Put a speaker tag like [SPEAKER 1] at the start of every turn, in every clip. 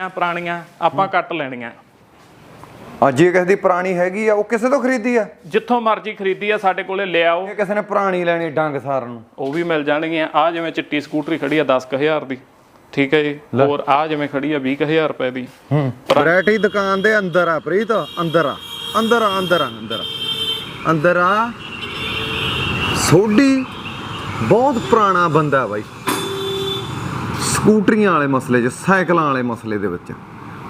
[SPEAKER 1] ਆ ਪੁਰਾਣੀਆਂ ਆਪਾਂ ਕੱਟ ਲੈਣੀਆਂ।
[SPEAKER 2] ਆ ਜੇ ਕਿਸੇ ਦੀ ਪੁਰਾਣੀ ਹੈਗੀ ਆ ਉਹ ਕਿਸੇ ਤੋਂ ਖਰੀਦੀ ਆ?
[SPEAKER 1] ਜਿੱਥੋਂ ਮਰਜ਼ੀ ਖਰੀਦੀ ਆ ਸਾਡੇ ਕੋਲੇ ਲਿਆਓ।
[SPEAKER 2] ਇਹ ਕਿਸੇ ਨੇ ਪੁਰਾਣੀ ਲੈਣੀ ਡੰਗ ਸਾਰ ਨੂੰ।
[SPEAKER 1] ਉਹ ਵੀ ਮਿਲ ਜਾਣਗੀਆਂ। ਆ ਜਿਵੇਂ ਚਿੱਟੀ ਸਕੂਟਰੀ ਖੜੀ ਆ 10000 ਦੀ। ਠੀਕ ਹੈ ਜੀ? ਹੋਰ ਆ ਜਿਵੇਂ ਖੜੀ ਆ 20000 ਰੁਪਏ ਦੀ।
[SPEAKER 2] ਹੂੰ। ਵੈਰਾਈਟੀ ਦੁਕਾਨ ਦੇ ਅੰਦਰ ਆ ਪ੍ਰੀਤ। ਅੰਦਰ ਆ। ਅੰਦਰ ਆ ਅੰਦਰ ਆ ਅੰਦਰ ਆ। ਅੰਦਰ ਆ। ਸੋਢੀ। ਬਹੁਤ ਪੁਰਾਣਾ ਬੰਦਾ ਬਾਈ। ਸਕੂਟਰੀਆਂ ਵਾਲੇ ਮਸਲੇ 'ਚ, ਸਾਈਕਲਾਂ ਵਾਲੇ ਮਸਲੇ ਦੇ ਵਿੱਚ।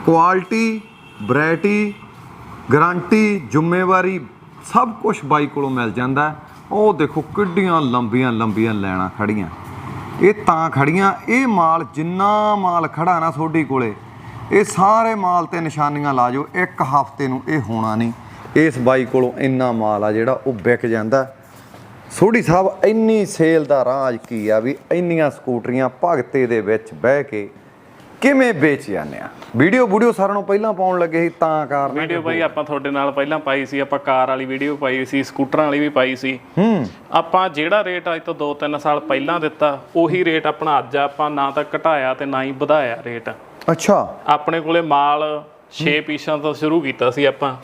[SPEAKER 2] ਕੁਆਲਿਟੀ, ਵੈਰਾਈਟੀ, ਗਾਰੰਟੀ, ਜ਼ਿੰਮੇਵਾਰੀ ਸਭ ਕੁਝ ਬਾਈ ਕੋਲੋਂ ਮਿਲ ਜਾਂਦਾ ਉਹ ਦੇਖੋ ਕਿੱਡੀਆਂ ਲੰਬੀਆਂ ਲੰਬੀਆਂ ਲੈਣਾ ਖੜੀਆਂ ਇਹ ਤਾਂ ਖੜੀਆਂ ਇਹ ਮਾਲ ਜਿੰਨਾ ਮਾਲ ਖੜਾ ਨਾ ਤੁਹਾਡੀ ਕੋਲੇ, ਇਹ ਸਾਰੇ ਮਾਲ ਤੇ ਨਿਸ਼ਾਨੀਆਂ ਲਾ ਜਾਓ, ਇੱਕ ਹਫ਼ਤੇ ਨੂੰ ਇਹ ਹੋਣਾ ਨਹੀਂ। ਇਸ ਬਾਈ ਕੋਲੋਂ ਇੰਨਾ ਮਾਲ ਆ ਜਿਹੜਾ ਉਹ ਵਿਕ ਜਾਂਦਾ। ਸੋਢੀ ਸਾਹਿਬ ਇੰਨੀ ਸੇਲ ਦਾ ਰਾਜ ਕੀ ਆ ਵੀ ਇੰਨੀਆਂ ਸਕੂਟਰੀਆਂ ਭਗਤੇ ਦੇ ਵਿੱਚ ਬਹਿ ਕੇ ਕਿਵੇਂ ਵੇਚ ਜਾਂਦੇ ਆ? ਵੀਡੀਓ ਵੀਡੀਓ ਸਾਰਿਆਂ ਨੂੰ ਪਹਿਲਾਂ ਪਾਉਣ ਲੱਗੇ ਸੀ ਤਾਂ ਕਾਰਨ
[SPEAKER 1] ਵੀਡੀਓ ਬਾਈ ਆਪਾਂ ਤੁਹਾਡੇ ਨਾਲ ਪਹਿਲਾਂ ਪਾਈ ਸੀ ਆਪਾਂ ਕਾਰ ਵਾਲੀ ਵੀਡੀਓ ਪਾਈ ਸੀ ਸਕੂਟਰਾਂ ਵਾਲੀ ਵੀ ਪਾਈ ਸੀ।
[SPEAKER 2] ਹੂੰ।
[SPEAKER 1] ਆਪਾਂ ਜਿਹੜਾ ਰੇਟ ਅੱਜ ਤੋਂ 2-3 ਸਾਲ ਪਹਿਲਾਂ ਦਿੱਤਾ ਉਹੀ ਰੇਟ ਆਪਣਾ ਅੱਜ ਆਪਾਂ ਨਾ ਤਾਂ ਘਟਾਇਆ ਤੇ ਨਾ ਹੀ ਵਧਾਇਆ ਰੇਟ।
[SPEAKER 2] ਅੱਛਾ।
[SPEAKER 1] ਆਪਣੇ ਕੋਲੇ ਮਾਲ 6 ਪੀਸਾਂ ਤੋਂ ਸ਼ੁਰੂ ਕੀਤਾ ਸੀ ਆਪਾਂ।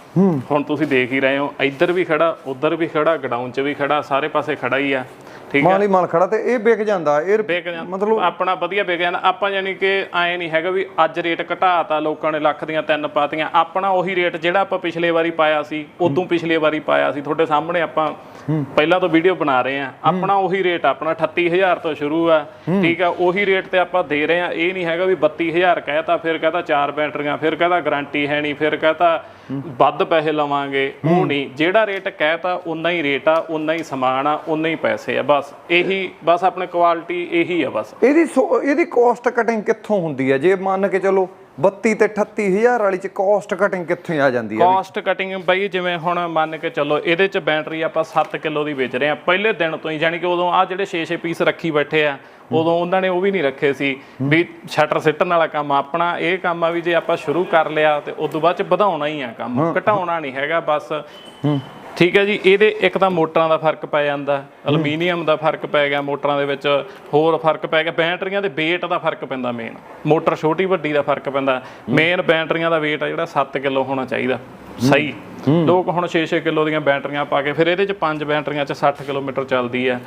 [SPEAKER 1] ਹੁਣ ਤੁਸੀਂ ਦੇਖ ਹੀ ਰਹੇ ਹੋ ਇੱਧਰ ਵੀ ਖੜਾ ਉੱਧਰ ਵੀ ਖੜਾ ਗਡਾਊਨ 'ਚ ਵੀ ਖੜਾ ਸਾਰੇ ਪਾਸੇ ਖੜਾ ਹੀ ਆ। ਠੀਕ ਹੈ।
[SPEAKER 2] ਮਾਲ ਹੀ ਮਾਲ ਖੜਾ ਤੇ ਇਹ ਵਿਕ ਜਾਂਦਾ ਇਹ
[SPEAKER 1] ਵਿਕ ਜਾਂਦਾ।
[SPEAKER 2] ਮਤਲਬ
[SPEAKER 1] ਆਪਣਾ ਵਧੀਆ ਵਿਕ ਜਾਂਦਾ। ਆਪਾਂ ਯਾਨੀ ਕਿ ਐ ਨਹੀਂ ਹੈਗਾ ਵੀ ਅੱਜ ਰੇਟ ਘਟਾਤਾ ਲੋਕਾਂ ਨੇ ਲੱਖ ਦੀਆਂ ਤਿੰਨ ਪਾਤੀਆਂ। ਆਪਣਾ ਉਹੀ ਰੇਟ ਜਿਹੜਾ ਆਪਾਂ ਪਿਛਲੇ ਵਾਰੀ ਪਾਇਆ ਸੀ ਉਦੋਂ ਪਿਛਲੇ ਵਾਰੀ ਪਾਇਆ ਸੀ। ਤੁਹਾਡੇ ਸਾਹਮਣੇ ਆਪਾਂ ਪਹਿਲਾਂ ਤੋਂ ਵੀਡੀਓ ਬਣਾ ਰਹੇ ਆ ਆਪਣਾ ਉਹੀ ਰੇਟ ਆਪਣਾ 38000 ਤੋਂ ਸ਼ੁਰੂ ਆ। ਠੀਕ ਆ ਉਹੀ ਰੇਟ ਤੇ ਆਪਾਂ ਦੇ ਰਹੇ ਆ ਇਹ ਨਹੀਂ ਹੈਗਾ ਵੀ 32000 ਕਹਿਤਾ ਫਿਰ ਕਹਤਾ ਚਾਰ ਬੈਟਰੀਆਂ ਫਿਰ ਕਹਤਾ ਗਾਰੰਟੀ ਹੈ ਨਹੀਂ ਫਿਰ ਕਹਤਾ ਵੱਧ ਪੈਸੇ ਲਵਾਂਗੇ। ਉਹ ਨਹੀਂ। ਜਿਹੜਾ ਰੇਟ ਕਹਿਤਾ ਉਨਾ ਹੀ ਰੇਟ ਆ ਉਨਾ ਹੀ ਸਮਾਨ ਆ ਉਨਾ ਹੀ ਪੈਸੇ ਆ। ਬਸ ਇਹੀ ਬਸ ਆਪਣੇ ਕੁਆਲਿਟੀ ਇਹੀ ਆ ਬਸ।
[SPEAKER 2] ਇਹਦੀ ਸੋ- ਇਹਦੀ ਕਾਸਟ ਕਟਿੰਗ ਕਿੱਥੋਂ ਹੁੰਦੀ ਹੈ ਜੇ ਮੰਨ ਕੇ ਚਲੋ 32 ਤੇ 38000 ਵਾਲੀ ਚ ਕਾਸਟ ਕਟਿੰਗ ਕਿੱਥੋਂ ਆ ਜਾਂਦੀ ਹੈ
[SPEAKER 1] ਕਾਸਟ ਕਟਿੰਗ ਬਈ ਜਿਵੇਂ ਹੁਣ ਮੰਨ ਕੇ ਚੱਲੋ ਇਹਦੇ ਚ ਬੈਟਰੀ ਆਪਾਂ 7 ਕਿਲੋ ਦੀ ਵੇਚ ਰਹੇ ਆ। ਪਹਿਲੇ ਦਿਨ ਤੋਂ ਹੀ ਯਾਨੀ ਕਿ ਉਦੋਂ ਆ ਜਿਹੜੇ 6-6 ਪੀਸ ਰੱਖੀ ਬੈਠੇ ਆ ਉਦੋਂ ਉਹਨਾਂ ਨੇ ਉਹ ਵੀ ਨਹੀਂ ਰੱਖੇ ਸੀ ਵੀ ਸ਼ਟਰ ਸਿੱਟਣ ਵਾਲਾ ਕੰਮ ਆਪਣਾ ਇਹ ਕੰਮ ਆ ਵੀ ਜੇ ਆਪਾਂ ਸ਼ੁਰੂ ਕਰ ਲਿਆ ਤੇ ਉਸ ਤੋਂ ਬਾਅਦ ਚ ਵਧਾਉਣਾ ਹੀ ਆ ਕੰਮ। ਘਟਾਉਣਾ ਨਹੀਂ ਹੈਗਾ ਬਸ। ਠੀਕ ਹੈ ਜੀ ਇਹਦੇ ਇੱਕ ਤਾਂ ਮੋਟਰਾਂ ਦਾ ਫ਼ਰਕ ਪੈ ਜਾਂਦਾ ਐਲੂਮੀਨੀਅਮ ਦਾ ਫ਼ਰਕ ਪੈ ਗਿਆ ਮੋਟਰਾਂ ਦੇ ਵਿੱਚ ਹੋਰ ਫ਼ਰਕ ਪੈ ਗਿਆ ਬੈਟਰੀਆਂ ਦੇ weight ਦਾ ਫ਼ਰਕ ਪੈਂਦਾ ਮੇਨ ਮੋਟਰ ਛੋਟੀ ਵੱਡੀ ਦਾ ਫ਼ਰਕ ਪੈਂਦਾ। ਮੇਨ ਬੈਟਰੀਆਂ ਦਾ weight ਆ ਜਿਹੜਾ 7 ਕਿਲੋ ਹੋਣਾ ਚਾਹੀਦਾ ਸਹੀ। ਲੋਕ ਹੁਣ 6-6 ਕਿਲੋ ਦੀਆਂ ਬੈਟਰੀਆਂ ਪਾ ਕੇ ਫਿਰ ਇਹਦੇ ਚ ਪੰਜ ਬੈਟਰੀਆਂ ਚ 60 ਕਿਲੋਮੀਟਰ ਚੱਲਦੀ ਆ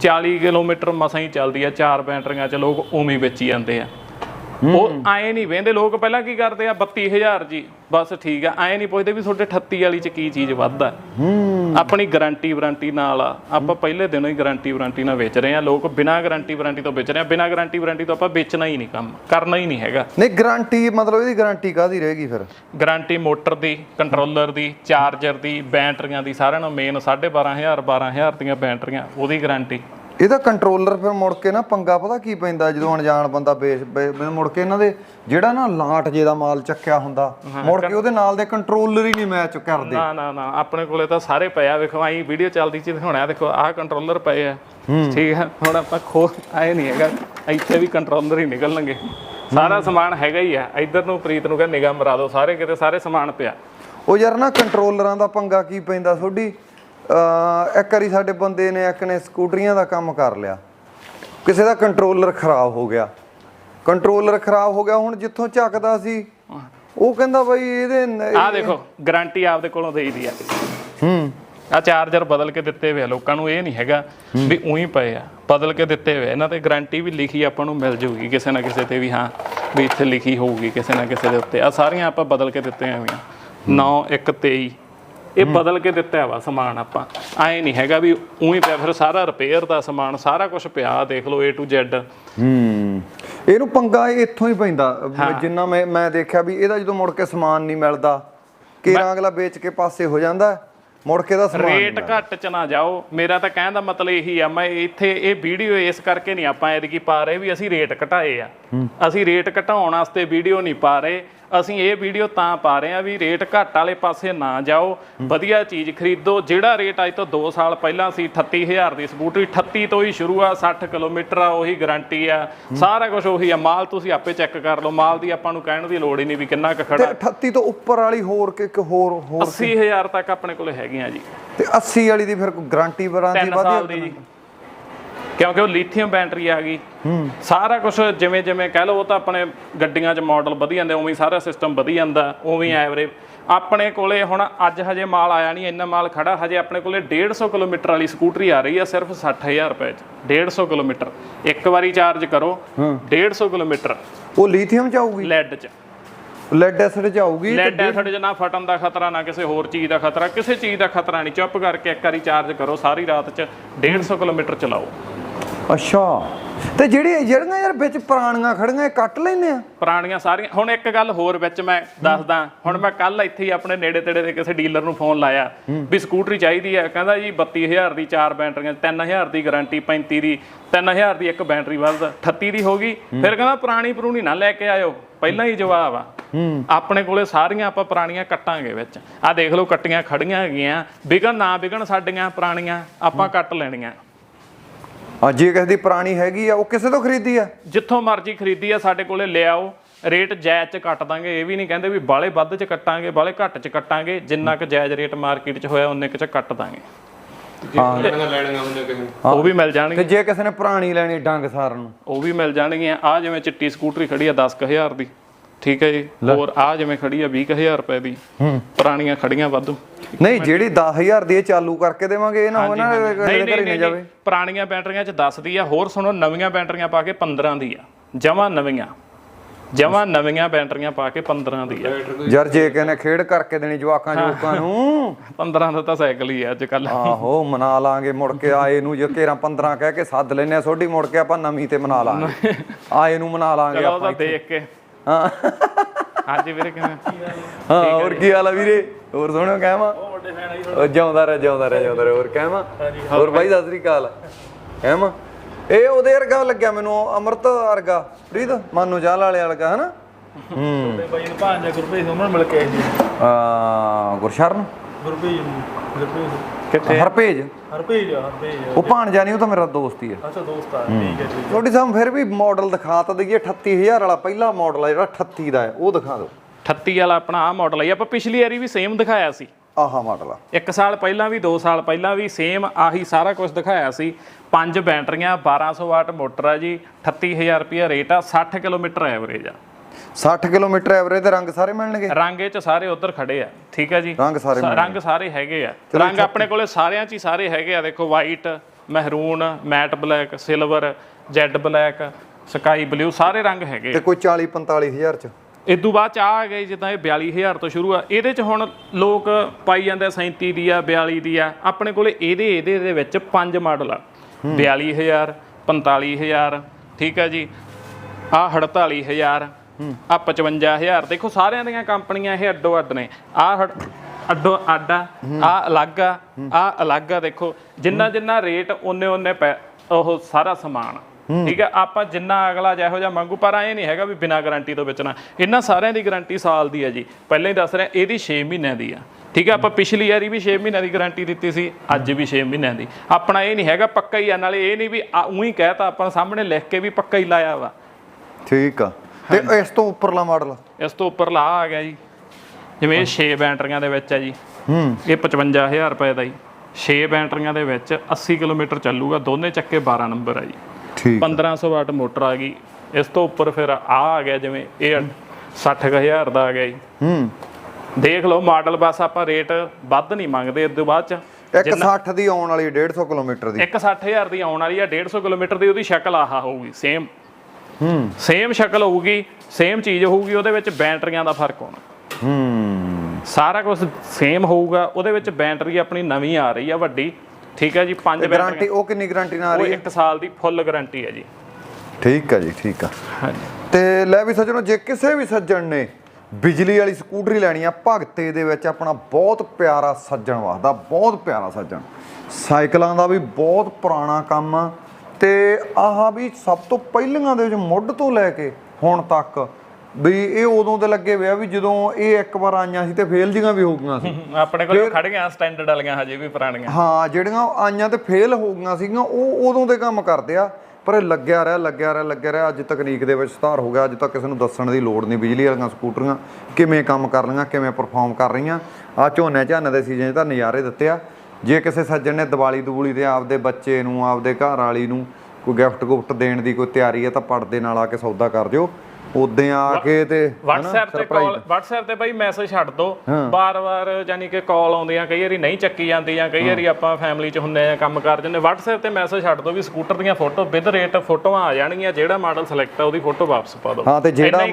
[SPEAKER 1] 40 ਕਿਲੋਮੀਟਰ ਮਸਾਂ ਹੀ ਚੱਲਦੀ ਆ ਚਾਰ ਬੈਟਰੀਆਂ ਚ ਲੋਕ ਉਵੇਂ ਹੀ ਵੇਚੀ ਜਾਂਦੇ ਆ। ਉਹ ਆਏ ਨਹੀਂ ਵੇਂਦੇ ਲੋਕ ਪਹਿਲਾਂ ਕੀ ਕਰਦੇ ਆ? 32000 ਜੀ ਬਸ ਠੀਕ ਆ। ਆਏ ਨਹੀਂ ਪੁੱਛਦੇ ਵੀ ਤੁਹਾਡੇ 38 ਵਾਲੀ ਚ ਕੀ ਚੀਜ਼ ਵੱਧਦਾ ਆਪਣੀ ਗਾਰੰਟੀ ਵਾਰੰਟੀ ਨਾਲ ਆ। ਆਪਾਂ ਪਹਿਲੇ ਦਿਨੋਂ ਹੀ ਗਾਰੰਟੀ ਵਾਰੰਟੀ ਨਾਲ ਵੇਚ ਰਹੇ ਆ। ਲੋਕ ਬਿਨਾਂ ਗਾਰੰਟੀ ਵਾਰੰਟੀ ਤੋਂ ਵੇਚ ਰਹੇ ਆ। ਬਿਨਾਂ ਗਾਰੰਟੀ ਵਾਰੰਟੀ ਤੋਂ ਆਪਾਂ ਵੇਚਣਾ ਹੀ ਨਹੀਂ ਕੰਮ ਕਰਨਾ ਹੀ ਨਹੀਂ ਹੈਗਾ।
[SPEAKER 2] ਨਹੀਂ ਗਾਰੰਟੀ ਮਤਲਬ ਇਹਦੀ ਗਾਰੰਟੀ ਕਾਦੀ ਰਹੇਗੀ ਫਿਰ?
[SPEAKER 1] ਗਾਰੰਟੀ ਮੋਟਰ ਦੀ ਕੰਟਰੋਲਰ ਦੀ ਚਾਰਜਰ ਦੀ ਬੈਟਰੀਆਂ ਦੀ ਸਾਰਿਆਂ ਨੂੰ ਮੇਨ 12500 12000 ਦੀਆਂ ਬੈਟਰੀਆਂ ਉਹਦੀ ਗਾਰੰਟੀ
[SPEAKER 2] ਇਹਦਾ ਕੰਟਰੋਲਰ ਫਿਰ ਮੁੜ ਕੇ ਨਾ ਪੰਗਾ ਪਤਾ ਕੀ ਪੈਂਦਾ ਜਦੋਂ ਅਣਜਾਣ ਬੰਦਾ ਬੇਸ ਬੇ- ਮੁੜ ਕੇ ਇਹਨਾਂ ਦੇ ਜਿਹੜਾ ਨਾ ਲਾਟ ਜੇ ਦਾ ਮਾਲ ਚੱਕਿਆ ਹੁੰਦਾ ਮੁੜ ਕੇ ਉਹਦੇ ਨਾਲ ਦੇ ਕੰਟਰੋਲਰ ਹੀ ਨਹੀਂ ਮੈਚ ਕਰਦੇ।
[SPEAKER 1] ਨਾ ਨਾ ਨਾ ਆਪਣੇ ਕੋਲੇ ਤਾਂ ਸਾਰੇ ਪਏ ਆ ਵੇਖੋ ਆਈ ਵੀਡੀਓ ਚੱਲਦੀ ਚ ਦਿਖਾਉਣਾ ਦੇਖੋ ਆਹ ਕੰਟਰੋਲਰ ਪਏ ਆ। ਠੀਕ ਹੈ ਹੁਣ ਆਪਾਂ ਖੋ ਆਏ ਨਹੀਂ ਹੈਗਾ ਇੱਥੇ ਵੀ ਕੰਟਰੋਲਰ ਹੀ ਨਿਕਲਣਗੇ। ਸਾਰਾ ਸਮਾਨ ਹੈਗਾ ਹੀ ਆ ਇੱਧਰ ਨੂੰ ਪ੍ਰੀਤ ਨੂੰ ਕਹ ਨਿਗਾਹ ਮਰਾ ਦਿਓ ਸਾਰੇ ਕਿਤੇ ਸਾਰੇ ਸਮਾਨ ਪਿਆ।
[SPEAKER 2] ਉਹ ਯਾਰ ਨਾ ਕੰਟਰੋਲਰਾਂ ਦਾ ਪੰਗਾ ਕੀ ਪੈਂਦਾ ਅ ਇੱਕ ਵਾਰੀ ਸਾਡੇ ਬੰਦੇ ਨੇ ਇੱਕ ਨੇ ਸਕੂਟਰੀਆਂ ਦਾ ਕੰਮ ਕਰ ਲਿਆ। ਕਿਸੇ ਦਾ ਕੰਟਰੋਲਰ ਖਰਾਬ ਹੋ ਗਿਆ। ਕੰਟਰੋਲਰ ਖਰਾਬ ਹੋ ਗਿਆ ਹੁਣ ਜਿੱਥੋਂ ਚੱਕਦਾ ਸੀ ਉਹ ਕਹਿੰਦਾ ਬਈ ਇਹਦੇ
[SPEAKER 1] ਆਹ ਦੇਖੋ ਗਾਰੰਟੀ ਆਪਦੇ ਕੋਲੋਂ ਦੇਈਦੀ ਆ।
[SPEAKER 2] ਹੂੰ।
[SPEAKER 1] ਆ ਚਾਰਜਰ ਬਦਲ ਕੇ ਦਿੱਤੇ ਹੋਏ ਆ ਲੋਕਾਂ ਨੂੰ ਇਹ ਨਹੀਂ ਹੈਗਾ ਵੀ ਉਹੀ ਪਏ ਆ ਬਦਲ ਕੇ ਦਿੱਤੇ ਹੋਏ ਆ। ਇਹਨਾਂ ਤੇ ਗਾਰੰਟੀ ਵੀ ਲਿਖੀ ਆਪਾਂ ਨੂੰ ਮਿਲ ਜੂਗੀ ਕਿਸੇ ਨਾ ਕਿਸੇ ਤੇ ਵੀ ਹਾਂ ਵੀ ਇੱਥੇ ਲਿਖੀ ਹੋਊਗੀ ਕਿਸੇ ਨਾ ਕਿਸੇ ਦੇ ਉੱਤੇ। ਆ ਸਾਰੀਆਂ ਆਪਾਂ ਬਦਲ ਕੇ ਦਿੱਤੇ ਹੋਈਆਂ। 9 1 23 ਇਹ ਬਦਲ ਕੇ ਦਿੱਤਾ ਵਾ ਸਮਾਨ ਆਪਾਂ। ਐ ਨਹੀਂ ਹੈਗਾ ਵੀ ਉਹੀ ਪਿਆ ਫਿਰ ਸਾਰਾ ਰਿਪੇਅਰ ਦਾ ਸਮਾਨ ਸਾਰਾ ਕੁਝ ਪਿਆ ਦੇਖ ਲਓ A to Z
[SPEAKER 2] ਹੂੰ। ਇਹਨੂੰ ਪੰਗਾ ਇੱਥੋਂ ਹੀ ਪੈਂਦਾ। ਜਿੰਨਾ ਮੈਂ ਮੈਂ ਦੇਖਿਆ ਵੀ ਇਹਦਾ ਜਦੋਂ ਮੁੜ ਕੇ ਸਮਾਨ ਨਹੀਂ ਮਿਲਦਾ ਕੇਰਾਂ ਅਗਲਾ ਵੇਚ ਕੇ ਪਾਸੇ ਹੋ ਜਾਂਦਾ ਮੁੜ ਕੇ ਦਾ ਸਮਾਨ
[SPEAKER 1] ਰੇਟ ਘੱਟ ਚ ਨਾ ਜਾਓ। ਮੇਰਾ ਤਾਂ ਕਹਿਣ ਦਾ ਮਤਲਬ ਇਹੀ ਆ ਮੈਂ ਇੱਥੇ ਇਹ ਵੀਡੀਓ ਇਸ ਕਰਕੇ ਨਹੀਂ ਆਪਾਂ ਐਤਕੀ ਪਾ ਰਹੇ ਵੀ ਅਸੀਂ ਰੇਟ ਘਟਾਏ ਆ। ਅਸੀਂ ਰੇਟ ਘਟਾਉਣ ਵਾਸਤੇ ਵੀਡੀਓ ਨਹੀਂ ਪਾ ਰਹੇ। ਅਸੀਂ ਇਹ ਵੀਡੀਓ ਤਾਂ ਪਾ ਰਹੇ ਆ ਵੀ ਰੇਟ ਘੱਟ ਵਾਲੇ ਪਾਸੇ ਨਾ ਜਾਓ ਵਧੀਆ ਚੀਜ਼ ਖਰੀਦੋ। ਜਿਹੜਾ ਰੇਟ ਅੱਜ ਤੋਂ 2 ਸਾਲ ਪਹਿਲਾਂ ਸੀ 38000 ਦੀ ਸਕੂਟਰੀ 38 ਤੋਂ ਹੀ ਸ਼ੁਰੂ ਆ 60 ਕਿਲੋਮੀਟਰ ਆ ਉਹੀ ਗਾਰੰਟੀ ਆ। ਸਾਰਾ ਕੁਝ ਉਹੀ ਆ। ਮਾਲ ਤੁਸੀਂ ਆਪੇ ਚੈੱਕ ਕਰ ਲਓ। ਮਾਲ ਦੀ ਆਪਾਂ ਨੂੰ ਕਹਿਣ ਦੀ ਲੋੜ ਹੀ ਨਹੀਂ ਵੀ ਕਿੰਨਾ ਕੁ
[SPEAKER 2] ਤੇ
[SPEAKER 1] ਖੜਾ
[SPEAKER 2] 38 ਤੋਂ ਉੱਪਰ ਵਾਲੀ ਹੋਰ ਕਿ ਇੱਕ ਹੋਰ ਹੋਰ
[SPEAKER 1] 80000 ਤੱਕ ਆਪਣੇ ਕੋਲੇ ਹੈਗੀਆਂ ਜੀ।
[SPEAKER 2] ਤੇ 80 ਵਾਲੀ ਦੀ ਫਿਰ ਕੋਈ ਗਾਰੰਟੀ ਵਾਰੰਟੀ
[SPEAKER 1] 3 ਸਾਲ ਦੀ ਜੀ। ਕਿਉਂਕਿ ਉਹ ਲਿਥੀਅਮ ਬੈਟਰੀ ਆ ਗਈ। ਸਾਰਾ ਕੁਝ ਜਿਵੇਂ ਜਿਵੇਂ ਕਹਿ ਲਓ ਉਹ ਤਾਂ ਆਪਣੇ ਗੱਡੀਆਂ 'ਚ ਮਾਡਲ ਵਧੀ ਜਾਂਦੇ ਉਵੇਂ ਸਾਰਾ ਸਿਸਟਮ ਵਧੀ ਜਾਂਦਾ ਉਵੇਂ ਐਵਰੇਜ ਆਪਣੇ ਕੋਲੇ ਹੁਣ ਅੱਜ ਹਜੇ ਮਾਲ ਆਇਆ ਨਹੀਂ ਇੰਨਾ ਮਾਲ ਖੜਾ ਹਜੇ ਆਪਣੇ ਕੋਲੇ 150 ਕਿਲੋਮੀਟਰ ਵਾਲੀ ਸਕੂਟਰੀ ਆ ਰਹੀ ਆ ਸਿਰਫ 60000 ਰੁਪਏ 'ਚ 150 ਕਿਲੋਮੀਟਰ। ਇੱਕ ਵਾਰੀ ਚਾਰਜ ਕਰੋ 150 ਕਿਲੋਮੀਟਰ।
[SPEAKER 2] ਉਹ ਲੀਥੀਅਮ ਚ ਆਊਗੀ?
[SPEAKER 1] ਲੈਡ 'ਚ।
[SPEAKER 2] ਲੈਡ ਐਸਿਡ ਚ ਆਊਗੀ
[SPEAKER 1] ਲੈਡ ਐਸਿਡ 'ਚ ਨਾ ਫਟਣ ਦਾ ਖਤਰਾ ਨਾ ਕਿਸੇ ਹੋਰ ਚੀਜ਼ ਦਾ ਖਤਰਾ ਕਿਸੇ ਚੀਜ਼ ਦਾ ਖਤਰਾ ਨਹੀਂ। ਚੁੱਪ ਕਰਕੇ ਇੱਕ ਵਾਰੀ ਚਾਰਜ ਕਰੋ ਸਾਰੀ ਰਾਤ 'ਚ 150 ਕਿਲੋਮੀਟਰ ਚਲਾਓ।
[SPEAKER 2] ਅੱਛਾ। ਤੇ ਜਿਹੜੀ ਜਿਹੜੀਆਂ ਯਾਰ ਵਿੱਚ ਪੁਰਾਣੀਆਂ ਖੜੀਆਂ ਇਹ ਕੱਟ ਲੈਨੇ ਆ?
[SPEAKER 1] ਪੁਰਾਣੀਆਂ ਸਾਰੀਆਂ। ਹੁਣ ਇੱਕ ਗੱਲ ਹੋਰ ਵਿੱਚ ਮੈਂ ਦੱਸਦਾ। ਹੁਣ ਮੈਂ ਕੱਲ ਇੱਥੇ ਹੀ ਆਪਣੇ ਨੇੜੇ ਤੇੜੇ ਦੇ ਕਿਸੇ ਡੀਲਰ ਨੂੰ ਫੋਨ ਲਾਇਆ ਵੀ ਸਕੂਟਰੀ ਚਾਹੀਦੀ ਹੈ ਕਹਿੰਦਾ ਜੀ 32000 ਦੀ ਚਾਰ ਬੈਟਰੀਆਂ 3000 ਦੀ ਗਾਰੰਟੀ 35 ਦੀ 3000 ਦੀ ਇੱਕ ਬੈਟਰੀ ਵੱਧ 38 ਦੀ ਹੋ ਗਈ। ਫਿਰ ਕਹਿੰਦਾ ਪੁਰਾਣੀ ਪੁਰਾਣੀ ਨਾ ਲੈ ਕੇ ਆਇਓ। ਪਹਿਲਾਂ ਹੀ ਜਵਾਬ ਆ। ਆਪਣੇ ਕੋਲੇ ਸਾਰੀਆਂ ਆਪਾਂ ਪੁਰਾਣੀਆਂ ਕੱਟਾਂਗੇ ਵਿੱਚ। ਆ ਦੇਖ ਲਓ ਕੱਟੀਆਂ ਖੜੀਆਂ ਹੈਗੀਆਂ। ਵਿਗਣ ਨਾ ਵਿਗਣ ਸਾਡੀਆਂ ਪੁਰਾਣੀਆਂ ਆਪਾਂ ਕੱਟ ਲੈਣੀਆਂ।
[SPEAKER 2] ਆ ਜੇ ਕਿਸੇ ਦੀ ਪੁਰਾਣੀ ਹੈਗੀ ਆ ਉਹ ਕਿਸੇ ਤੋਂ ਖਰੀਦੀ ਆ?
[SPEAKER 1] ਜਿੱਥੋਂ ਮਰਜ਼ੀ ਖਰੀਦੀ ਆ ਸਾਡੇ ਕੋਲੇ ਲਿਆਓ ਰੇਟ ਜਾਇਜ਼ ਚ ਕੱਟ ਦਾਂਗੇ। ਇਹ ਵੀ ਨਹੀਂ ਕਹਿੰਦੇ ਵੀ ਬਾਲੇ ਵੱਧ ਚ ਕੱਟਾਂਗੇ ਬਾਲੇ ਘੱਟ ਚ ਕੱਟਾਂਗੇ। ਜਿੰਨਾ ਕੁ ਜਾਇਜ਼ ਰੇਟ ਮਾਰਕੀਟ ਚ ਹੋਇਆ ਉਹਨੇ ਕੁ ਚ ਕੱਟ ਦਾਂਗੇ।
[SPEAKER 3] ਲੈਣੀਆਂ ਹੁੰਦੀਆਂ ਕਿਸੇ ਨੂੰ
[SPEAKER 1] ਉਹ ਵੀ ਮਿਲ
[SPEAKER 2] ਤੇ
[SPEAKER 1] ਜਾਣਗੇ
[SPEAKER 2] ਜੇ ਕਿਸੇ ਨੇ ਪੁਰਾਣੀ ਲੈਣੀ ਡੰਗ ਸਾਰ ਨੂੰ।
[SPEAKER 1] ਉਹ ਵੀ ਮਿਲ ਜਾਣਗੀਆਂ। ਆ ਜਿਵੇਂ ਚਿੱਟੀ ਸਕੂਟਰੀ ਖੜੀ ਆ 10000 ਦੀ। ਠੀਕ ਹੈ ਜੀ? ਹੋਰ ਆ ਜਿਵੇਂ ਖੜੀ ਆ 20000 ਰੁਪਏ ਦੀ। ਪੁਰਾਣੀਆਂ ਖੜੀਆਂ ਵਾਧੂ।
[SPEAKER 2] ਨਹੀਂ ਜਿਹੜੀ 10000 ਦੀ ਇਹ ਚਾਲੂ ਕਰਕੇ ਦੇਵਾਂਗੇ ਇਹ ਨਾ ਹੋਵੇ ਨਾ ਘਰੇ
[SPEAKER 1] ਨਹੀਂ
[SPEAKER 2] ਜਾਵੇ।
[SPEAKER 1] ਪੁਰਾਣੀਆਂ ਬੈਟਰੀਆਂ ਚ 10 ਦੀ ਆ ਹੋਰ ਸੁਣੋ ਨਵੀਆਂ ਬੈਟਰੀਆਂ ਪਾ ਕੇ 15 ਦੀ ਆ। ਜਮਾਂ ਨਵੀਆਂ। ਜਮਾਂ ਨਵੀਆਂ ਬੈਟਰੀਆਂ ਪਾ ਕੇ 15 ਦੀ ਆ।
[SPEAKER 2] ਯਾਰ ਜੇ ਨੇ ਖੇਡ ਕਰਕੇ ਦੇਣੀ ਜਵਾਕਾਂ ਜੋਕਾਂ ਨੂੰ।
[SPEAKER 1] 15 ਦਾ ਤਾਂ ਸਾਈਕਲ ਹੀ ਆ ਅੱਜ ਕੱਲ
[SPEAKER 2] ਆਹੋ ਮਨਾ ਲਾਂਗੇ ਮੁੜ ਕੇ। ਆਏ ਨੂੰ ਜੇ ਕੇਰਾਂ 15 ਕਹਿ ਕੇ ਸੱਦ ਲੈਨੇ ਆ ਸੋਢੀ ਮੁੜ ਕੇ ਆਪਾਂ ਨਵੀਂ ਤੇ ਮਨਾ ਲਾਂਗੇ। ਆਏ ਨੂੰ ਮਨਾ ਲਾਂਗੇ
[SPEAKER 1] ਚਲੋ
[SPEAKER 2] ਆਪਾਂ
[SPEAKER 1] ਦੇਖ ਕੇ।
[SPEAKER 2] ਹਾਂ।
[SPEAKER 1] ਹਾਂਜੀ ਵੀਰੇ ਕਿਵੇਂ?
[SPEAKER 2] ਹਾਂ ਹੋਰ ਕੀ ਹਾਲ ਆ ਵੀਰੇ? ਹੋਰ ਸੋਹਣੋ ਕਹਿਮਾ ਉਹ ਜਿਉਂਦਾ ਰਹਿ ਜਿਉਂਦਾ ਰਹਿ ਜਿਉਂਦਾ ਰਹਿ ਹੋਰ ਕਹਿਮਾ ਹੋਰ ਬਾਈ ਸਤਿ ਸ੍ਰੀ ਅਕਾਲ। ਕਹਿਮਾ ਇਹ ਉਹਦੇ ਵਰਗਾ ਲੱਗਿਆ ਮੈਨੂੰ ਅਮਰਤ ਵਰਗਾ। ਪ੍ਰੀਤ ਮਾਨੂ ਚਾਹ ਵਾਲੇ ਵਰਗਾ ਹਨਾ? ਹੂੰ।
[SPEAKER 4] ਬਾਈ ਨੂੰ ਭਾਂਜਾ ਗੁਰਪ੍ਰੀਤ ਉਹਨਾਂ ਮਿਲ ਕੇ ਆਏ ਸੀ।
[SPEAKER 2] ਆ ਗੁਰਸ਼ਰਨ।
[SPEAKER 4] ਗੁਰਪ੍ਰੀਤ ਗੁਰਪ੍ਰੀਤ
[SPEAKER 1] ਕਿੱਥੇ?
[SPEAKER 2] ਹਰਪੇਜ
[SPEAKER 4] ਹਰਪ੍ਰੀਤ ਹਰਪ੍ਰੀਤ
[SPEAKER 2] ਉਹ ਭਾਣਜਾ ਨਹੀਂ ਉਹ ਤਾਂ ਮੇਰਾ ਦੋਸਤ ਹੀ ਆ।
[SPEAKER 4] ਅੱਛਾ ਦੋਸਤ ਆ ਠੀਕ ਹੈ ਠੀਕ
[SPEAKER 2] ਛੋਟੀ ਸਾਹਿਬ ਫਿਰ ਵੀ ਮਾਡਲ ਦਿਖਾ ਤਾਂ ਦਈਏ 38000 ਵਾਲਾ ਪਹਿਲਾ ਮਾਡਲ ਆ ਜਿਹੜਾ 38 ਦਾ ਹੈ ਉਹ ਦਿਖਾ ਦਿਓ।
[SPEAKER 1] 38 ਵਾਲਾ ਆਪਣਾ ਆ ਮਾਡਲ ਹੈ ਆਪਾਂ ਪਿਛਲੀ ਵਾਰੀ ਵੀ ਸੇਮ ਦਿਖਾਇਆ ਸੀ।
[SPEAKER 2] ਆਹਾ ਮਾਡਲ ਆ।
[SPEAKER 1] ਇੱਕ ਸਾਲ ਪਹਿਲਾਂ ਵੀ 2 ਸਾਲ ਪਹਿਲਾਂ ਵੀ ਸੇਮ ਆਹੀ ਸਾਰਾ ਕੁਝ ਦਿਖਾਇਆ ਸੀ। ਪੰਜ ਬੈਟਰੀਆਂ 1200 ਵਾਟ ਮੋਟਰ ਆ ਜੀ। 38000 ਰੁਪਿਆ ਰੇਟ ਆ 60 ਕਿਲੋਮੀਟਰ ਐਵਰੇਜ ਆ।
[SPEAKER 2] 60 ਕਿਲੋਮੀਟਰ ਐਵਰੇਜ ਤੇ ਰੰਗ ਸਾਰੇ ਮਿਲਣਗੇ?
[SPEAKER 1] ਰੰਗ ਇਹ ਚ ਸਾਰੇ ਉਧਰ ਖੜੇ ਆ ਠੀਕ ਆ ਜੀ?
[SPEAKER 2] ਰੰਗ ਸਾਰੇ
[SPEAKER 1] ਰੰਗ ਸਾਰੇ ਹੈਗੇ ਆ। ਰੰਗ ਆਪਣੇ ਕੋਲੇ ਸਾਰਿਆਂ ਚ ਹੀ ਸਾਰੇ ਹੈਗੇ ਆ ਦੇਖੋ ਵਾਈਟ ਮਹਿਰੂਨ matte black silver jet black sky blue ਸਾਰੇ ਰੰਗ ਹੈਗੇ
[SPEAKER 2] ਤੇ ਕੋਈ 40 45000 ਚ?
[SPEAKER 1] ਇਦੋਂ ਬਾਅਦ ਚ ਆ ਗਏ ਜਿੱਦਾਂ ਇਹ 42000 ਤੋਂ ਸ਼ੁਰੂ ਆ। ਇਹਦੇ ਚ ਹੁਣ ਲੋਕ ਪਾਈ ਜਾਂਦੇ ਆ 37 ਦੀ ਆ 42 ਦੀ ਆ। ਆਪਣੇ ਕੋਲੇ ਇਹਦੇ ਇਹਦੇ ਦੇ ਵਿੱਚ ਪੰਜ ਮਾਡਲ ਆ। 42000 45000 ਠੀਕ ਆ ਜੀ? ਆ 48000 ਆ 55000 ਦੇਖੋ ਸਾਰਿਆਂ ਦੀਆਂ ਕੰਪਨੀਆਂ ਇਹ ਅੱਡੋ ਅੱਡ ਨੇ। ਆ ਅੱਡੋ ਅੱਡ ਆ ਅਲੱਗ ਆ ਆ ਅਲੱਗ ਆ, ਦੇਖੋ। ਜਿੰਨਾ ਜਿੰਨਾ ਰੇਟ ਉਹਨੇ ਉਹਨੇ ਉਹ ਸਾਰਾ ਸਮਾਨ। ਠੀਕ ਹੈ ਆਪਾਂ ਜਿੰਨਾ ਅਗਲਾ ਜਿਹੋ ਜਿਹਾ ਮੰਗੂ, ਪਰ ਐ ਨਹੀਂ ਹੈਗਾ ਵੀ ਬਿਨਾਂ ਗਾਰੰਟੀ ਤੋਂ ਵੇਚਣਾ। ਇਹਨਾਂ ਸਾਰਿਆਂ ਦੀ ਗਾਰੰਟੀ ਸਾਲ ਦੀ ਹੈ ਜੀ। ਪਹਿਲਾਂ ਹੀ ਦੱਸ ਰਿਹਾ, ਇਹਦੀ 6 ਮਹੀਨਿਆਂ ਦੀ ਆ। ਠੀਕ ਹੈ ਆਪਾਂ ਪਿਛਲੀ ਵਾਰੀ ਵੀ 6 ਮਹੀਨਿਆਂ ਦੀ ਗਾਰੰਟੀ ਦਿੱਤੀ ਸੀ, ਅੱਜ ਵੀ 6 ਮਹੀਨਿਆਂ ਦੀ। ਆਪਣਾ ਇਹ ਨਹੀਂ ਹੈਗਾ ਪੱਕਾ ਹੀ ਆ, ਨਾਲੇ ਇਹ ਨਹੀਂ ਵੀ ਉਹੀ ਕਹਿਤਾ ਆਪਾਂ ਸਾਹਮਣੇ ਲਿਖ ਕੇ ਵੀ ਪੱਕਾ ਹੀ ਲਾਇਆ ਵਾ।
[SPEAKER 2] ਠੀਕ ਆ। ਤੇ ਇਸ ਤੋਂ ਉੱਪਰਲਾ ਮਾਡਲ?
[SPEAKER 1] ਇਸ ਤੋਂ ਉੱਪਰ ਲਾ ਆ ਗਿਆ ਜੀ। ਜਿਵੇਂ ਇਹ 6 ਬੈਟਰੀਆਂ ਦੇ ਵਿੱਚ ਹੈ ਜੀ।
[SPEAKER 2] ਹੂੰ।
[SPEAKER 1] ਇਹ 55000 ਰੁਪਏ ਦਾ ਜੀ। 6 ਬੈਟਰੀਆਂ ਦੇ ਵਿੱਚ 80 ਕਿਲੋਮੀਟਰ ਚੱਲੂਗਾ। ਦੋਨੇ ਚੱਕੇ 12 ਨੰਬਰ ਆ ਜੀ।
[SPEAKER 2] ਠੀਕ
[SPEAKER 1] 1500 ਵਾਟ ਮੋਟਰ ਆ ਗਈ। ਇਸ ਤੋਂ ਉੱਪਰ ਫਿਰ ਆ ਆ ਗਿਆ ਜਿਵੇਂ ਇਹ 60000 ਦਾ ਆ ਗਿਆ ਜੀ।
[SPEAKER 2] ਹੂੰ।
[SPEAKER 1] ਦੇਖ ਲਓ ਮਾਡਲ ਬਸ ਆਪਾਂ ਰੇਟ ਵੱਧ ਨਹੀਂ ਮੰਗਦੇ। ਇਸ ਤੋਂ ਬਾਅਦ ਚ
[SPEAKER 2] ਇੱਕ 60 ਦੀ ਆਉਣ ਵਾਲੀ 150 ਕਿਲੋਮੀਟਰ ਦੀ।
[SPEAKER 1] ਇੱਕ 60000 ਦੀ ਆਉਣ ਵਾਲੀ ਆ 150 ਕਿਲੋਮੀਟਰ ਦੀ ਉਹਦੀ ਸ਼ਕਲ ਆਹ ਹੋਊਗੀ। ਸੇਮ
[SPEAKER 2] ਹੂੰ
[SPEAKER 1] ਸੇਮ ਸ਼ਕਲ ਹੋਊਗੀ ਸੇਮ ਚੀਜ਼ ਹੋਊਗੀ ਉਹਦੇ ਵਿੱਚ ਬੈਟਰੀਆਂ ਦਾ ਫ਼ਰਕ ਹੋਣਾ।
[SPEAKER 2] ਹੂੰ
[SPEAKER 1] ਸਾਰਾ ਕੁਝ ਸੇਮ ਹੋਊਗਾ ਉਹਦੇ ਵਿੱਚ ਬੈਟਰੀ ਆਪਣੀ ਨਵੀਂ ਆ ਰਹੀ ਆ ਵੱਡੀ। ਠੀਕ ਹੈ ਜੀ ਪੰਜ
[SPEAKER 2] ਗਾਰੰਟੀ ਉਹ ਕਿੰਨੀ ਗਾਰੰਟੀ ਨਾਲ ਆ
[SPEAKER 1] ਉਹ
[SPEAKER 2] ਰਹੀ ਹੈ?
[SPEAKER 1] 1 ਸਾਲ ਦੀ ਫੁੱਲ ਗਾਰੰਟੀ ਹੈ ਜੀ।
[SPEAKER 2] ਠੀਕ ਆ ਜੀ ਠੀਕ ਆ
[SPEAKER 1] ਹਾਂਜੀ।
[SPEAKER 2] ਤੇ ਲੈ ਵੀ ਸੱਜਣੋ ਜੇ ਕਿਸੇ ਵੀ ਸੱਜਣ ਨੇ ਬਿਜਲੀ ਵਾਲੀ ਸਕੂਟਰੀ ਲੈਣੀ ਆ ਭਗਤੇ ਦੇ ਵਿੱਚ ਆਪਣਾ ਬਹੁਤ ਪਿਆਰਾ ਸੱਜਣ ਵਸਦਾ ਬਹੁਤ ਪਿਆਰਾ ਸੱਜਣ। ਸਾਈਕਲਾਂ ਦਾ ਵੀ ਬਹੁਤ ਪੁਰਾਣਾ ਕੰਮ ਆ। ਤੇ ਆਹ ਵੀ ਸਭ ਤੋਂ ਪਹਿਲੀਆਂ ਦੇ ਵਿੱਚ ਮੁੱਢ ਤੋਂ ਲੈ ਕੇ ਹੁਣ ਤੱਕ ਵੀ ਇਹ ਉਦੋਂ ਦੇ ਲੱਗੇ ਹੋਇਆ ਵੀ ਜਦੋਂ ਇਹ ਇੱਕ ਵਾਰ ਆਈਆਂ ਸੀ ਤੇ ਫੇਲ ਜੀਆਂ ਵੀ ਹੋ ਗਈਆਂ ਸੀ।
[SPEAKER 1] ਆਪਣੇ ਕੋਲ ਖੜੀਆਂ ਸਟੈਂਡਰਡ ਵਾਲੀਆਂ ਹਜੇ ਵੀ ਪੁਰਾਣੀਆਂ।
[SPEAKER 2] ਹਾਂ ਜਿਹੜੀਆਂ ਆਈਆਂ ਤੇ ਫੇਲ ਹੋ ਗਈਆਂ ਸੀਗੀਆਂ ਉਹ ਉਦੋਂ ਦੇ ਕੰਮ ਕਰਦੇ ਆ ਪਰ ਇਹ ਲੱਗਿਆ ਰਿਹਾ ਲੱਗਿਆ ਰਿਹਾ ਲੱਗਿਆ ਰਿਹਾ। ਅੱਜ ਤਕਨੀਕ ਦੇ ਵਿੱਚ ਸੁਧਾਰ ਹੋ ਗਿਆ ਅੱਜ ਤੱਕ ਕਿਸੇ ਨੂੰ ਦੱਸਣ ਦੀ ਲੋੜ ਨਹੀਂ ਬਿਜਲੀ ਵਾਲੀਆਂ ਸਕੂਟਰੀਆਂ ਕਿਵੇਂ ਕੰਮ ਕਰ ਰਹੀਆਂ ਕਿਵੇਂ ਪਰਫਾਰਮ ਕਰ ਰਹੀਆਂ। ਆ ਝੋਨੇ ਝਾਨੇ ਦੇ ਸੀਜ਼ਨ 'ਚ ਤਾਂ ਨਜ਼ਾਰੇ ਦਿੱਤੇ ਆ। ਜੇ ਕਿਸੇ ਸੱਜਣ ਨੇ ਦੀਵਾਲੀ ਦੂਲੀ ਤੇ ਆਪਦੇ ਬੱਚੇ ਨੂੰ ਆਪਦੇ ਘਰ ਵਾਲੀ ਨੂੰ ਕੋਈ ਗਿਫਟ ਗੁਫਟ ਦੇਣ ਦੀ ਕੋਈ ਤਿਆਰੀ ਹੈ ਤਾਂ ਪੜਦੇ ਨਾਲ ਆ ਕੇ ਸੌਦਾ ਕਰ ਜਿਓ ਉਦੋਂ ਆ ਕੇ ਤੇ
[SPEAKER 1] WhatsApp ਤੇ ਕਾਲ WhatsApp ਤੇ ਬਾਈ ਮੈਸੇਜ ਛੱਡ ਦੋ। ਬਾਰ-ਬਾਰ ਯਾਨੀ ਕਿ ਕਾਲ ਆਉਂਦੀਆਂ ਕਈ ਵਾਰੀ ਨਹੀਂ ਚੱਕੀ ਜਾਂਦੀ ਜਾਂ ਕਈ ਵਾਰੀ ਆਪਾਂ ਫੈਮਿਲੀ 'ਚ ਹੁੰਨੇ ਆ ਕੰਮ ਕਰ ਜੰਨੇ WhatsApp ਤੇ ਮੈਸੇਜ ਛੱਡ ਦੋ ਵੀ ਸਕੂਟਰ ਦੀਆਂ ਫੋਟੋ ਵਿਦ ਰੇਟ ਫੋਟੋਆਂ ਆ ਜਾਣਗੀਆਂ ਜਿਹੜਾ ਮਾਡਲ ਸਿਲੈਕਟ ਆ ਉਹਦੀ ਫੋਟੋ ਵਾਪਸ ਪਾ ਦਿਓ
[SPEAKER 2] ਹਾਂ ਤੇ ਜਿਹੜਾ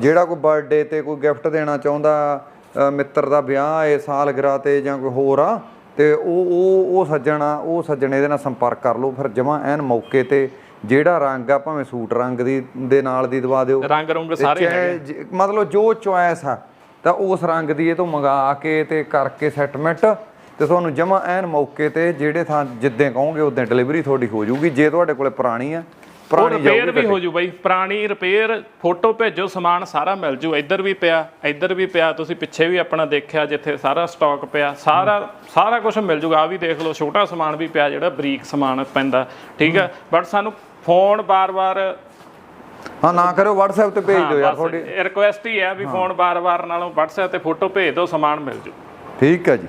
[SPEAKER 2] ਜਿਹੜਾ ਕੋਈ ਬਰਥਡੇ ਤੇ ਕੋਈ ਗਿਫਟ ਦੇਣਾ ਚਾਹੁੰਦਾ ਮਿੱਤਰ ਦਾ ਵਿਆਹ ਹੈ ਸਾਲਗਿਰਾ ਤੇ ਜਾਂ ਕੋਈ ਹੋਰ ਆ ਤੇ ਉਹ ਉਹ ਉਹ ਸੱਜਣ ਆ ਉਹ ਸੱਜਣ ਇਹਦੇ ਨਾਲ ਸੰਪਰਕ ਕਰ ਲਓ ਫਿਰ ਜਮਾ ਐਨ ਮੌਕੇ ਤੇ ਜਿਹੜਾ ਰੰਗ ਆ ਭਾਵੇਂ ਸੂਟ ਰੰਗ ਦੀ ਦੇ ਨਾਲ ਦੀ ਦਵਾ ਦਿਓ।
[SPEAKER 1] ਰੰਗ ਰੁੰਗ ਸਾਰੇ
[SPEAKER 2] ਜ- ਮਤਲਬ ਜੋ ਚੁਆਇਸ ਆ ਤਾਂ ਉਸ ਰੰਗ ਦੀ ਇਹ ਤੋਂ ਮੰਗਾ ਕੇ ਤੇ ਕਰਕੇ ਸੈਟਲਮੈਂਟ ਤੇ ਤੁਹਾਨੂੰ ਜਮਾ ਐਨ ਮੌਕੇ ਤੇ ਜਿਹੜੇ ਥਾਂ ਜਿੱਦਾਂ ਕਹੋਗੇ ਉਦਾਂ ਡਿਲੀਵਰੀ ਤੁਹਾਡੀ ਹੋ ਜਾਊਗੀ। ਜੇ ਤੁਹਾਡੇ ਕੋਲੇ ਪੁਰਾਣੀ ਆ ਪੁਰਾਣੀ
[SPEAKER 1] ਰਿਪੇਅਰ ਵੀ ਹੋ ਜੂ ਬਾਈ ਪੁਰਾਣੀ ਰਿਪੇਅਰ ਫੋਟੋ ਭੇਜੋ ਸਮਾਨ ਸਾਰਾ ਮਿਲ ਜੂ। ਇੱਧਰ ਵੀ ਪਿਆ ਇੱਧਰ ਵੀ ਪਿਆ ਤੁਸੀਂ ਪਿੱਛੇ ਵੀ ਆਪਣਾ ਦੇਖਿਆ ਜਿੱਥੇ ਸਾਰਾ ਸਟਾਕ ਪਿਆ ਸਾਰਾ ਸਾਰਾ ਕੁਝ ਮਿਲ ਜੂਗਾ। ਆ ਵੀ ਦੇਖ ਲਓ ਛੋਟਾ ਸਮਾਨ ਵੀ ਪਿਆ ਜਿਹੜਾ ਬਰੀਕ ਸਮਾਨ ਪੈਂਦਾ ਠੀਕ ਹੈ? ਬਟ ਸਾਨੂੰ ਫੋਨ ਬਾਰ-ਬਾਰ
[SPEAKER 2] ਹਾਂ ਨਾ ਕਰੋ WhatsApp ਤੇ ਭੇਜ ਦਿਓ ਯਾਰ ਤੁਹਾਡੀ।
[SPEAKER 1] ਰਿਕੁਐਸਟ ਹੀ ਹੈ ਵੀ ਫੋਨ ਬਾਰ-ਬਾਰ ਨਾਲੋਂ WhatsApp ਤੇ ਫੋਟੋ ਭੇਜ ਦਿਓ ਸਮਾਨ ਮਿਲ ਜੂ।
[SPEAKER 2] ਠੀਕ ਹੈ ਜੀ।